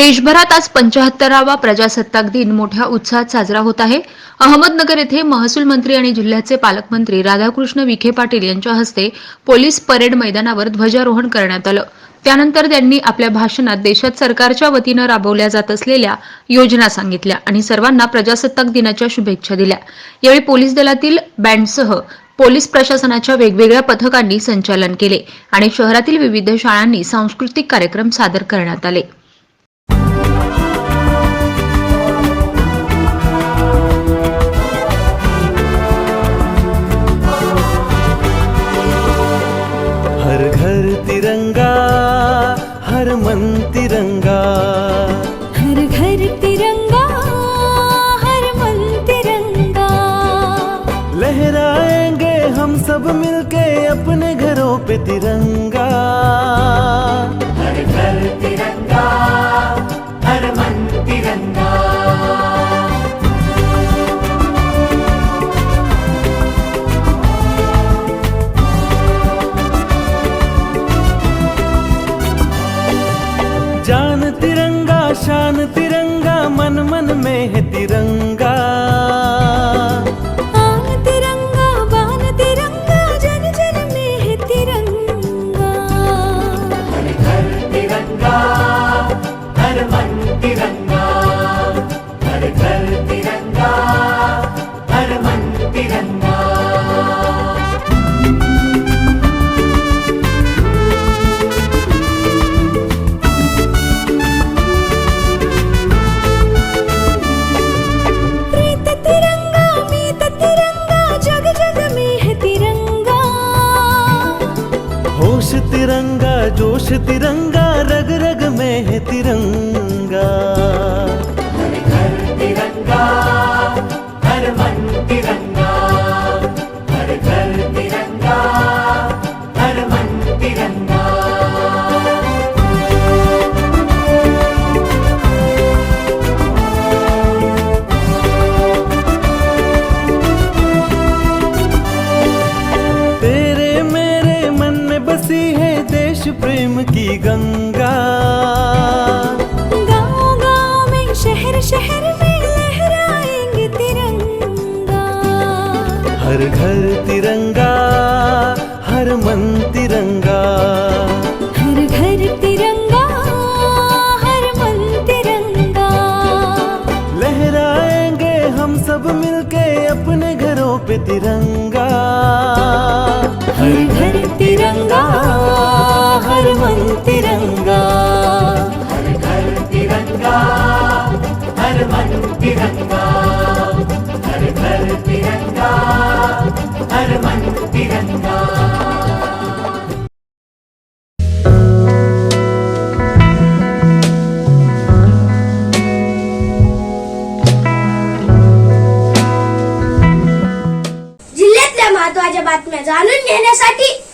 देशभरात आज पंचाहत्तरावा प्रजासत्ताक दिन मोठ्या उत्साहात साजरा होत आहे. अहमदनगर येथे महसूल मंत्री आणि जिल्ह्याचे पालकमंत्री राधाकृष्ण विखे पाटील यांच्या हस्ते पोलीस परेड मैदानावर ध्वजारोहण करण्यात आलं. त्यानंतर त्यांनी आपल्या भाषणात देशात सरकारच्या वतीनं राबवल्या जात असलेल्या योजना सांगितल्या आणि सर्वांना प्रजासत्ताक दिनाच्या शुभेच्छा दिल्या. यावेळी पोलीस दलातील बँडसह पोलीस प्रशासनाच्या वेगवेगळ्या पथकांनी संचालन केले आणि शहरातील विविध शाळांनी सांस्कृतिक कार्यक्रम सादर करण्यात आले. लहराएँगे हम सब मिलके अपने घरों पे तिरंगा। हर घर तिरंगा हर मन तिरंगा। जान तिरंगा शान तिरंगा होश तिरंगा जोश तिरंगा रग रग में है तिरंगा। की गंगा। गाँव गाँव में शहर शहर में लहराएँगे तिरंगा। हर घर तिरंगा हर मन तिरंगा। हर घर तिरंगा हर मन तिरंगा। लहराएँगे हम सब मिलके अपने घरों पे तिरंगा। हर घर तिरंगा हर मन तिरंगा हर घर तिरंगा हर मन तिरंगा हर घर तिरंगा हर मन तिरंगा जिल्ह्यातल्या महत्त्वाच्या बातम्या जाणून घेण्यासाठी